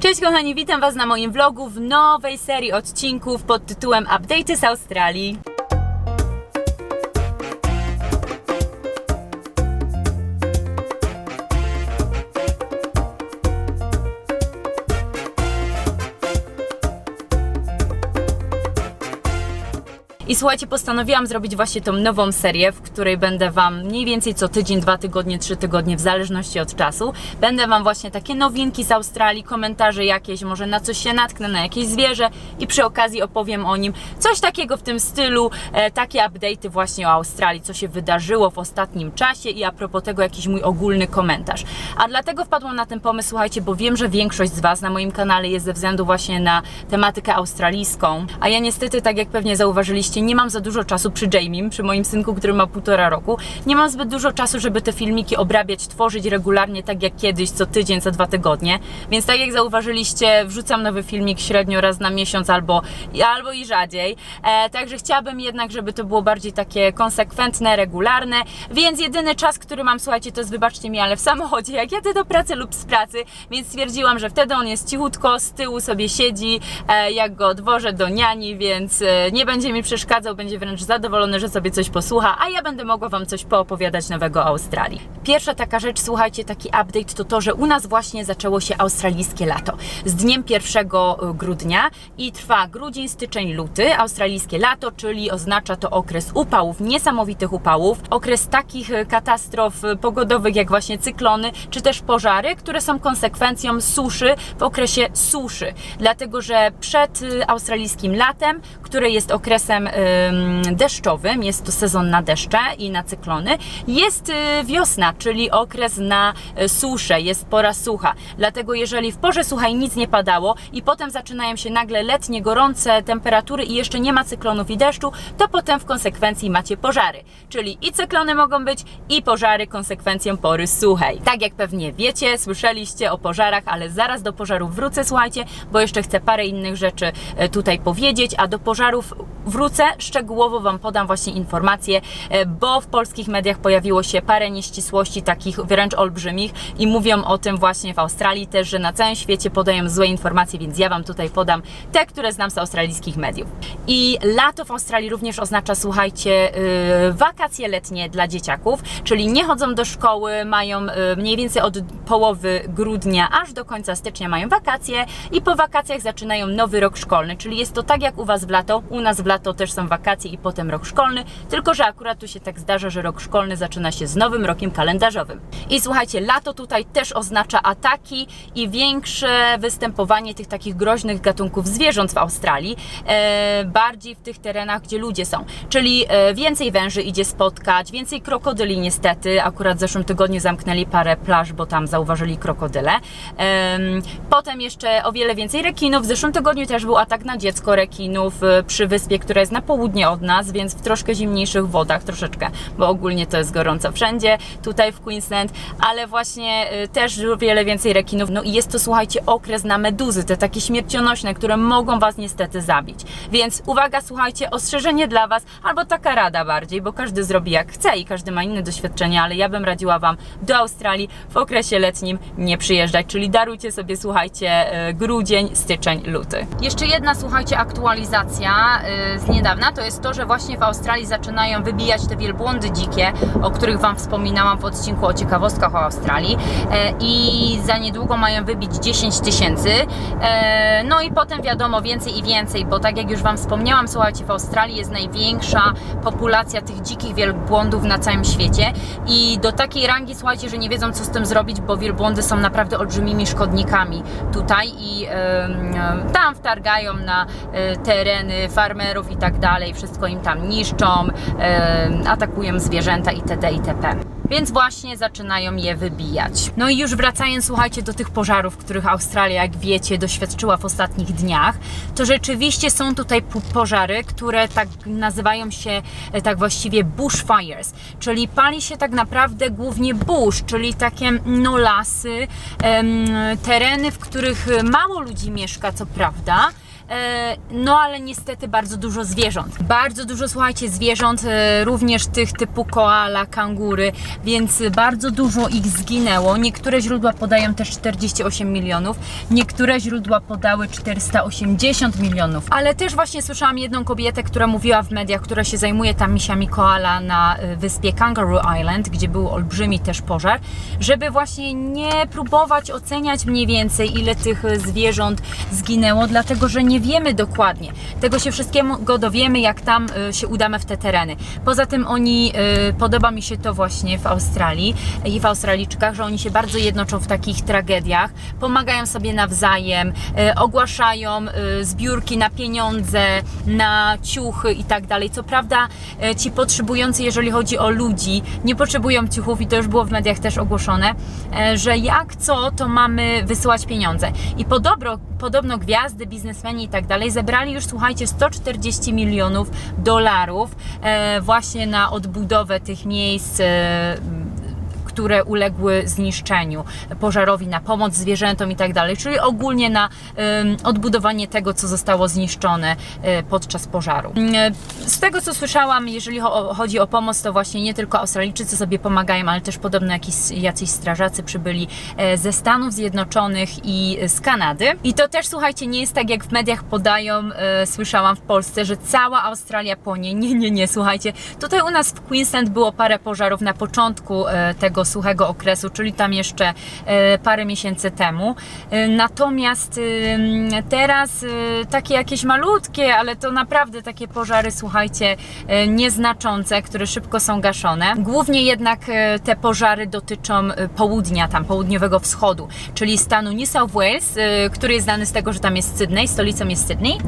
Cześć kochani, witam Was na moim vlogu w nowej serii odcinków pod tytułem Update'y z Australii. I słuchajcie, postanowiłam zrobić właśnie tą nową serię, w której będę Wam mniej więcej co tydzień, dwa tygodnie, trzy tygodnie, w zależności od czasu, będę Wam właśnie takie nowinki z Australii, komentarze jakieś, może na coś się natknę, na jakieś zwierzę i przy okazji opowiem o nim. Coś takiego w tym stylu, e, takie update'y właśnie o Australii, co się wydarzyło w ostatnim czasie i a propos tego jakiś mój ogólny komentarz. A dlatego wpadłam na ten pomysł, słuchajcie, bo wiem, że większość z Was na moim kanale jest ze względu właśnie na tematykę australijską, a ja niestety, tak jak pewnie zauważyliście, nie mam za dużo czasu przy Jamie, przy moim synku, który ma półtora roku. Nie mam zbyt dużo czasu, żeby te filmiki obrabiać, tworzyć regularnie, tak jak kiedyś, co tydzień, co dwa tygodnie. Więc tak jak zauważyliście, wrzucam nowy filmik średnio raz na miesiąc albo, albo i rzadziej. E, także chciałabym jednak, żeby to było bardziej takie konsekwentne, regularne. Więc jedyny czas, który mam, słuchajcie, to jest, wybaczcie mi, ale w samochodzie, jak jadę do pracy lub z pracy, więc stwierdziłam, że wtedy on jest cichutko, z tyłu sobie siedzi, e, jak go odwożę do niani, więc e, nie będzie mi przeszkadzał, będzie wręcz zadowolony, że sobie coś posłucha, a ja będę mogła Wam coś poopowiadać nowego o Australii. Pierwsza taka rzecz, słuchajcie, taki update to to, że u nas właśnie zaczęło się australijskie lato. Z dniem 1 grudnia i trwa grudzień, styczeń, luty. Australijskie lato, czyli oznacza to okres upałów, niesamowitych upałów, okres takich e, katastrof e, pogodowych jak właśnie cyklony, czy też pożary, które są konsekwencją suszy w okresie suszy. Dlatego, że przed australijskim latem, które jest okresem deszczowym, jest to sezon na deszcze i na cyklony, jest y, wiosna, czyli okres na y, suszę, jest pora sucha. Dlatego jeżeli w porze suchej nic nie padało i potem zaczynają się nagle letnie, gorące temperatury i jeszcze nie ma cyklonów i deszczu, to potem w konsekwencji macie pożary. Czyli i cyklony mogą być, i pożary konsekwencją pory suchej. Tak jak pewnie wiecie, słyszeliście o pożarach, ale zaraz do pożarów wrócę, słuchajcie, bo jeszcze chcę parę innych rzeczy e, tutaj powiedzieć, a do pożarów wrócę, szczegółowo Wam podam właśnie informacje, e, bo w polskich mediach pojawiło się parę nieścisłości, takich wręcz olbrzymich i mówią o tym właśnie w Australii też, że na całym świecie podają złe informacje, więc ja Wam tutaj podam te, które znam z australijskich mediów. I lato w Australii również oznacza, słuchajcie, yy, wakacje letnie dla dzieciaków, czyli nie chodzą do szkoły, mają yy, mniej więcej od połowy grudnia aż do końca stycznia mają wakacje i po wakacjach zaczynają nowy rok szkolny, czyli jest to tak jak u Was w lato, u nas w lato też są wakacje i potem rok szkolny, tylko że akurat tu się tak zdarza, że rok szkolny zaczyna się z nowym rokiem kalendarzowym. I słuchajcie, lato tutaj też oznacza ataki i większe występowanie tych takich groźnych gatunków zwierząt w Australii, e, bardziej w tych terenach, gdzie ludzie są. Czyli e, więcej węży idzie spotkać, więcej krokodyli niestety. Akurat w zeszłym tygodniu zamknęli parę plaż, bo tam zauważyli krokodyle. Em, potem jeszcze o wiele więcej rekinów. W zeszłym tygodniu też był atak na dziecko rekinów e, przy wyspie, która jest na południe od nas, więc w troszkę zimniejszych wodach, troszeczkę, bo ogólnie to jest gorąco wszędzie, tutaj w Queensland, ale właśnie e, też wiele więcej rekinów. No i jest to, słuchajcie, okres na meduzy, te takie śmiercionośne, które mogą Was niestety zabić. Więc uwaga, słuchajcie, ostrzeżenie dla Was, albo taka rada bardziej, bo każdy zrobi jak chce i każdy ma inne doświadczenia, ale ja bym radziła Wam do Australii w okresie letnim nie przyjeżdżać, czyli darujcie sobie, słuchajcie, e, grudzień, styczeń, luty. Jeszcze jedna, słuchajcie, aktualizacja e, z niedawna, to jest to, że właśnie w Australii zaczynają wybijać te wielbłądy dzikie, o których Wam wspominałam w odcinku o ciekawostkach o Australii e, i za niedługo mają wybić 10 tysięcy. E, No i potem wiadomo więcej i więcej, bo tak jak już Wam wspomniałam, słuchajcie, w Australii jest największa populacja tych dzikich wielbłądów na całym świecie i do takiej rangi, słuchajcie, że nie wiedzą co z tym zrobić, bo wielbłądy są naprawdę olbrzymimi szkodnikami tutaj i em, tam wtargają na e, tereny farmerów i tak dalej, wszystko im tam niszczą, atakują zwierzęta itd. itp. Więc właśnie zaczynają je wybijać. No i już wracając, słuchajcie, do tych pożarów, których Australia, jak wiecie, doświadczyła w ostatnich dniach, to rzeczywiście są tutaj po- pożary, które tak nazywają się e, tak właściwie bushfires, czyli pali się tak naprawdę głównie bush, czyli takie no lasy, tereny, w których mało ludzi mieszka, co prawda, E, No ale niestety bardzo dużo zwierząt. Bardzo dużo, słuchajcie, zwierząt, e, również tych typu koala, kangury, więc bardzo dużo ich zginęło. Niektóre źródła podają też 48 milionów, niektóre źródła podały 480 milionów. Ale też właśnie słyszałam jedną kobietę, która mówiła w mediach, która się zajmuje tam misiami koala na e, wyspie Kangaroo Island, gdzie był olbrzymi też pożar, żeby właśnie nie próbować oceniać mniej więcej, ile tych e, zwierząt zginęło, dlatego że nie wiemy dokładnie. Tego się wszystkiego dowiemy, jak tam e, się udamy w te tereny. Poza tym oni, e, podoba mi się to właśnie w Australii i w Australijczykach, że oni się bardzo jednoczą w takich tragediach, pomagają sobie nawzajem, e, ogłaszają zbiórki na pieniądze, na ciuchy i tak dalej. Co prawda ci potrzebujący, jeżeli chodzi o ludzi, nie potrzebują ciuchów i to już było w mediach też ogłoszone, że jak co, to mamy wysyłać pieniądze. I podobno, podobno gwiazdy, biznesmeni tak dalej zebrali już, słuchajcie, 140 milionów dolarów e, właśnie na odbudowę tych miejsc. E, które uległy zniszczeniu, pożarowi, na pomoc zwierzętom i tak dalej, czyli ogólnie na odbudowanie tego, co zostało zniszczone e, podczas pożaru. Mm, Z tego, co słyszałam, jeżeli cho- chodzi o pomoc, to właśnie nie tylko Australijczycy sobie pomagają, ale też podobno jakiś, jacyś strażacy przybyli e, ze Stanów Zjednoczonych i z Kanady. I to też, słuchajcie, nie jest tak, jak w mediach podają, e, słyszałam w Polsce, że cała Australia płonie. Nie, nie, nie, słuchajcie. Tutaj u nas w Queensland było parę pożarów na początku e, tego suchego okresu, czyli tam jeszcze e, parę miesięcy temu. E, Natomiast e, teraz takie jakieś malutkie, ale to naprawdę takie pożary, słuchajcie, nieznaczące, które szybko są gaszone. Głównie jednak te pożary dotyczą południa, tam południowego wschodu, czyli stanu New South Wales, który jest znany z tego, że tam jest Sydney, stolicą jest Sydney.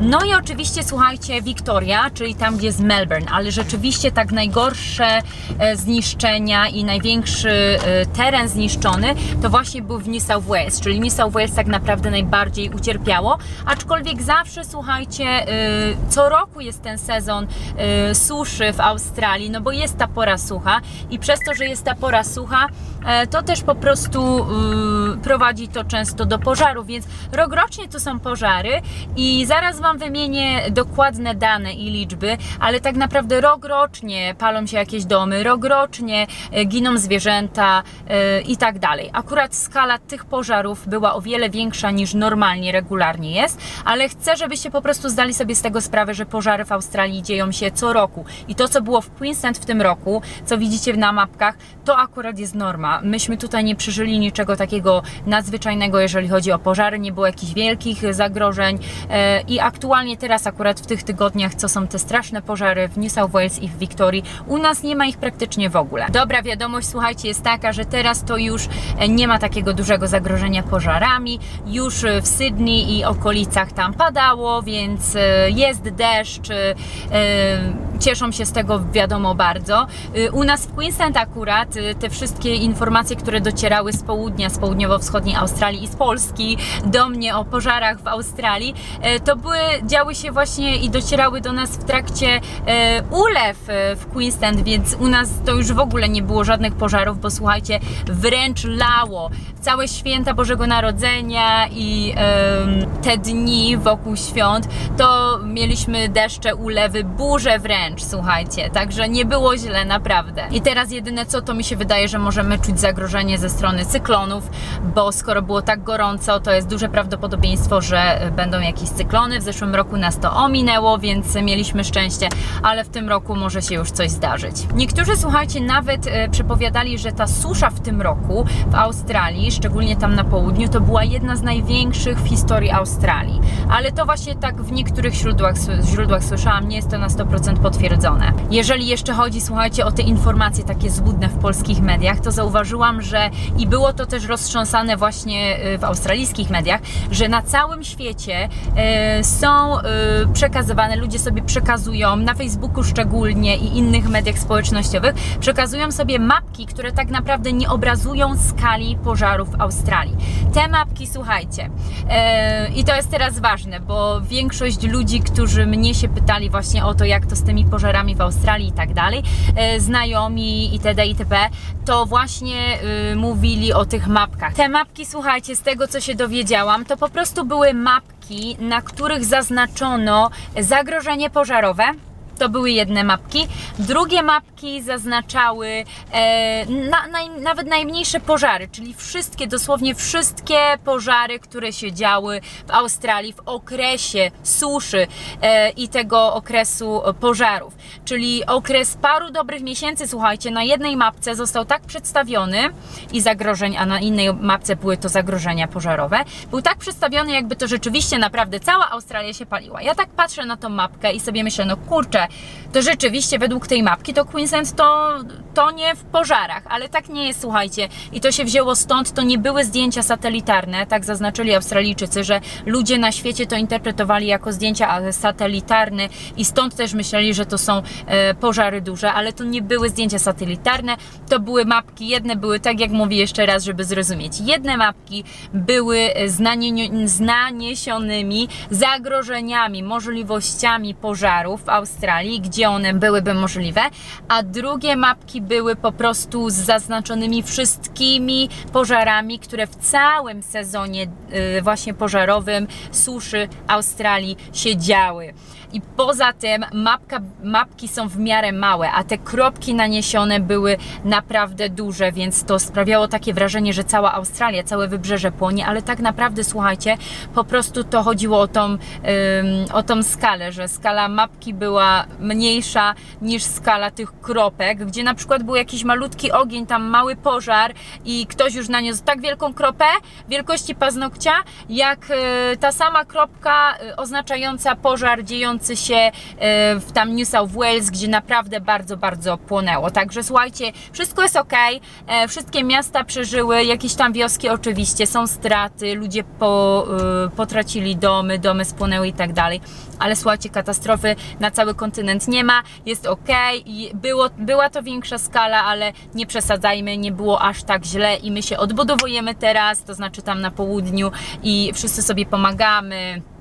No i oczywiście słuchajcie, Victoria, czyli tam, gdzie jest Melbourne, ale rzeczywiście tak najgorsze e, zniszczenia i największy e, teren zniszczony to właśnie był w New South Wales, czyli New South Wales tak naprawdę najbardziej ucierpiało, aczkolwiek zawsze słuchajcie, e, co roku jest ten sezon suszy w Australii, no bo jest ta pora sucha i przez to, że jest ta pora sucha, to też po prostu prowadzi to często do pożarów, więc rokrocznie to są pożary i zaraz Wam wymienię dokładne dane i liczby, ale tak naprawdę rokrocznie palą się jakieś domy, rokrocznie e, giną zwierzęta e, i tak dalej. Akurat skala tych pożarów była o wiele większa niż normalnie, regularnie jest, ale chcę, żebyście po prostu zdali sobie z tego sprawę, że pożary w Australii dzieją się co roku i to, co było w Queensland w tym roku, co widzicie na mapkach, to akurat jest norma. Myśmy tutaj nie przeżyli niczego takiego nadzwyczajnego, jeżeli chodzi o pożary, nie było jakichś wielkich zagrożeń e, i aktualnie teraz akurat w tych tygodniach, co są te straszne pożary w New South Wales i w Wiktorii, u nas nie ma ich praktycznie w ogóle. Dobra wiadomość, słuchajcie, jest taka, że teraz to już e, nie ma takiego dużego zagrożenia pożarami, już e, w Sydney i okolicach tam padało, więc e, jest deszcz, cieszą się z tego wiadomo bardzo. E, U nas w Queensland akurat e, te wszystkie informacje, które docierały z południa, z południowo-wschodniej Australii i z Polski do mnie o pożarach w Australii, e, to były, działy się właśnie i docierały do nas w trakcie ulew w Queensland, więc u nas to już w ogóle nie było żadnych pożarów, bo słuchajcie, wręcz lało. Całe święta Bożego Narodzenia i te dni wokół świąt, to mieliśmy deszcze, ulewy, burze wręcz, słuchajcie, także nie było źle, naprawdę. I teraz jedyne co, to mi się wydaje, że możemy czuć zagrożenie ze strony cyklonów, bo skoro było tak gorąco, to jest duże prawdopodobieństwo, że będą jakieś cyklony. W zeszłym roku nas to ominęło, więc mieliśmy szczęście, ale w tym roku może się już coś zdarzyć. Niektórzy, słuchajcie, nawet e, przepowiadali, że ta susza w tym roku w Australii, szczególnie tam na południu, to była jedna z największych w historii Australii. Ale to właśnie tak w niektórych źródłach, źródłach słyszałam, nie jest to na 100% potwierdzone. Jeżeli jeszcze chodzi, słuchajcie, o te informacje takie złudne w polskich mediach, to zauważyłam, że i było to też roztrząsane właśnie y, w australijskich mediach, że na całym świecie y, są y, przekazywane, ludzie sobie przekazują, na Facebooku szczególnie i innych mediach społecznościowych, przekazują sobie mapki, które tak naprawdę nie obrazują skali pożarów w Australii. Te mapki, słuchajcie, e, i to jest teraz ważne, bo większość ludzi, którzy mnie się pytali właśnie o to, jak to z tymi pożarami w Australii i tak dalej, e, znajomi itd. itp., to właśnie e, mówili o tych mapkach. Te mapki, słuchajcie, z tego co się dowiedziałam, to po prostu były mapki, na których zaznaczono zagrożenie pożarowe. To były jedne mapki. Drugie mapki zaznaczały e, na, naj, nawet najmniejsze pożary, czyli wszystkie, dosłownie wszystkie pożary, które się działy w Australii w okresie suszy e, i tego okresu pożarów. Czyli okres paru dobrych miesięcy, słuchajcie, na jednej mapce został tak przedstawiony i zagrożeń, a na innej mapce były to zagrożenia pożarowe, był tak przedstawiony, jakby to rzeczywiście naprawdę cała Australia się paliła. Ja tak patrzę na tą mapkę i sobie myślę, no kurczę, to rzeczywiście według tej mapki to Queensland to, to nie w pożarach, ale tak nie jest, słuchajcie. I to się wzięło stąd, to nie były zdjęcia satelitarne, tak zaznaczyli Australijczycy, że ludzie na świecie to interpretowali jako zdjęcia satelitarne i stąd też myśleli, że to są e, pożary duże, ale to nie były zdjęcia satelitarne, to były mapki, jedne były, tak jak mówię jeszcze raz, żeby zrozumieć, jedne mapki były znanie, znaniesionymi zagrożeniami, możliwościami pożarów w Australii, gdzie one byłyby możliwe, a drugie mapki były po prostu z zaznaczonymi wszystkimi pożarami, które w całym sezonie y, właśnie pożarowym suszy Australii się działy. I poza tym mapka, mapki są w miarę małe, a te kropki naniesione były naprawdę duże, więc to sprawiało takie wrażenie, że cała Australia, całe wybrzeże płonie, ale tak naprawdę słuchajcie, po prostu to chodziło o tą, o tą skalę, że skala mapki była mniejsza niż skala tych kropek, gdzie na przykład był jakiś malutki ogień, tam mały pożar i ktoś już naniósł tak wielką kropę wielkości paznokcia, jak y, ta sama kropka y, oznaczająca pożar dziejący się y, w tam New South Wales, gdzie naprawdę bardzo, bardzo płonęło. Także słuchajcie, wszystko jest ok, e, wszystkie miasta przeżyły, jakieś tam wioski oczywiście, są straty, ludzie po, y, potracili domy, domy spłonęły i tak dalej, ale słuchajcie, katastrofy na cały kontynent nie ma, jest ok, było, była to większa skala, ale nie przesadzajmy, nie było aż tak źle i my się odbudowujemy teraz, to znaczy tam na południu i wszyscy sobie pomagamy e,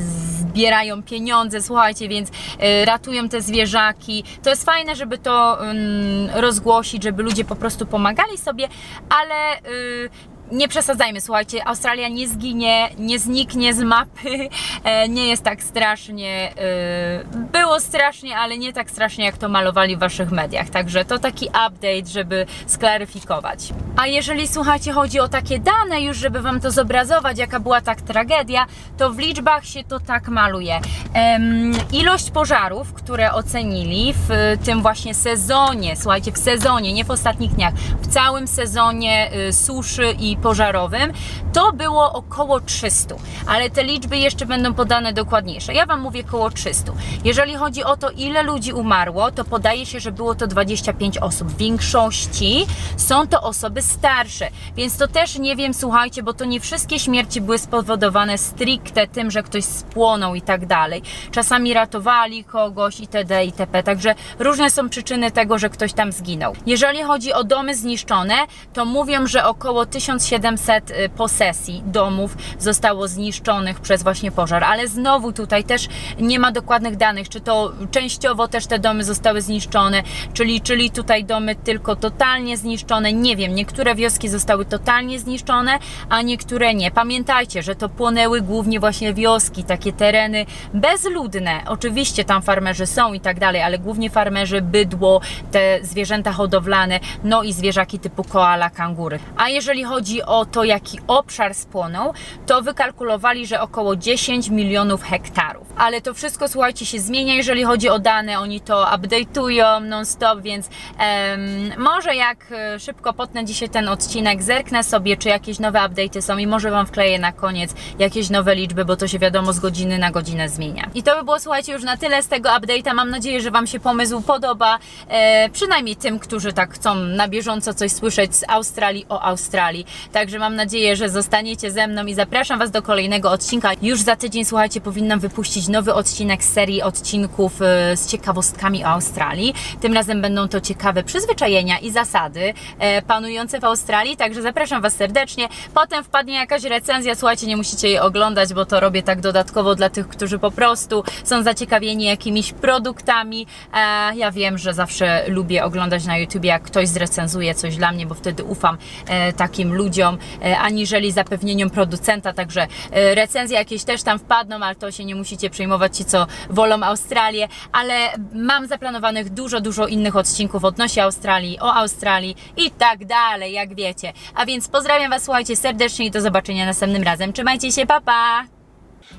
zbierają pieniądze, słuchajcie, więc e, ratują te zwierzaki. To jest fajne, żeby to mm, rozgłosić, żeby ludzie po prostu pomagali sobie, ale y, nie przesadzajmy, słuchajcie, Australia nie zginie, nie zniknie z mapy, e, nie jest tak strasznie, e, było strasznie, ale nie tak strasznie, jak to malowali w waszych mediach, także to taki update, żeby sklaryfikować. A jeżeli, słuchajcie, chodzi o takie dane już, żeby wam to zobrazować, jaka była tak tragedia, to w liczbach się to tak maluje. Em, ilość pożarów, które ocenili w e, tym właśnie sezonie, słuchajcie, w sezonie, nie w ostatnich dniach, w całym sezonie y, suszy i pożarowym, to było około 300, ale te liczby jeszcze będą podane dokładniejsze. Ja Wam mówię około 300. Jeżeli chodzi o to, ile ludzi umarło, to podaje się, że było to 25 osób. W większości są to osoby starsze, więc to też nie wiem, słuchajcie, bo to nie wszystkie śmierci były spowodowane stricte tym, że ktoś spłonął i tak dalej. Czasami ratowali kogoś itd. itp. Także różne są przyczyny tego, że ktoś tam zginął. Jeżeli chodzi o domy zniszczone, to mówią, że około 1700 y, posesji domów zostało zniszczonych przez właśnie pożar, ale znowu tutaj też nie ma dokładnych danych, czy to częściowo też te domy zostały zniszczone, czyli, czyli tutaj domy tylko totalnie zniszczone, nie wiem, niektóre wioski zostały totalnie zniszczone, a niektóre nie. Pamiętajcie, że to płonęły głównie właśnie wioski, takie tereny bezludne. Oczywiście tam farmerzy są i tak dalej, ale głównie farmerzy, bydło, te zwierzęta hodowlane, no i zwierzaki typu koala, kangury. A jeżeli chodzi o to, jaki obszar spłonął, to wykalkulowali, że około 10 milionów hektarów. Ale to wszystko, słuchajcie, się zmienia, jeżeli chodzi o dane, oni to update'ują non-stop, więc em, może jak e, szybko potnę dzisiaj ten odcinek, zerknę sobie, czy jakieś nowe update'y są i może Wam wkleję na koniec jakieś nowe liczby, bo to się wiadomo z godziny na godzinę zmienia. I to by było, słuchajcie, już na tyle z tego update'a. Mam nadzieję, że Wam się pomysł podoba, e, przynajmniej tym, którzy tak chcą na bieżąco coś słyszeć z Australii o Australii. Także mam nadzieję, że zostaniecie ze mną i zapraszam Was do kolejnego odcinka. Już za tydzień, słuchajcie, powinnam wypuścić nowy odcinek z serii odcinków e, z ciekawostkami o Australii. Tym razem będą to ciekawe przyzwyczajenia i zasady e, panujące w Australii, także zapraszam Was serdecznie. Potem wpadnie jakaś recenzja, słuchajcie, nie musicie jej oglądać, bo to robię tak dodatkowo dla tych, którzy po prostu są zaciekawieni jakimiś produktami. E, ja wiem, że zawsze lubię oglądać na YouTubie, jak ktoś zrecenzuje coś dla mnie, bo wtedy ufam e, takim ludziom, e, aniżeli zapewnieniom producenta, także e, recenzje jakieś też tam wpadną, ale to się nie musicie przejmować ci, co wolą Australię, ale mam zaplanowanych dużo, dużo innych odcinków odnośnie Australii, o Australii i tak dalej, jak wiecie. A więc pozdrawiam Was, słuchajcie, serdecznie i do zobaczenia następnym razem. Trzymajcie się, papa! Pa!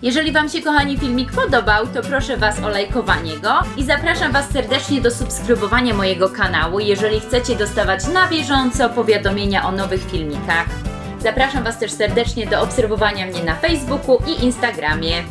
Jeżeli Wam się, kochani, filmik podobał, to proszę Was o lajkowanie go i zapraszam Was serdecznie do subskrybowania mojego kanału, jeżeli chcecie dostawać na bieżąco powiadomienia o nowych filmikach. Zapraszam Was też serdecznie do obserwowania mnie na Facebooku i Instagramie.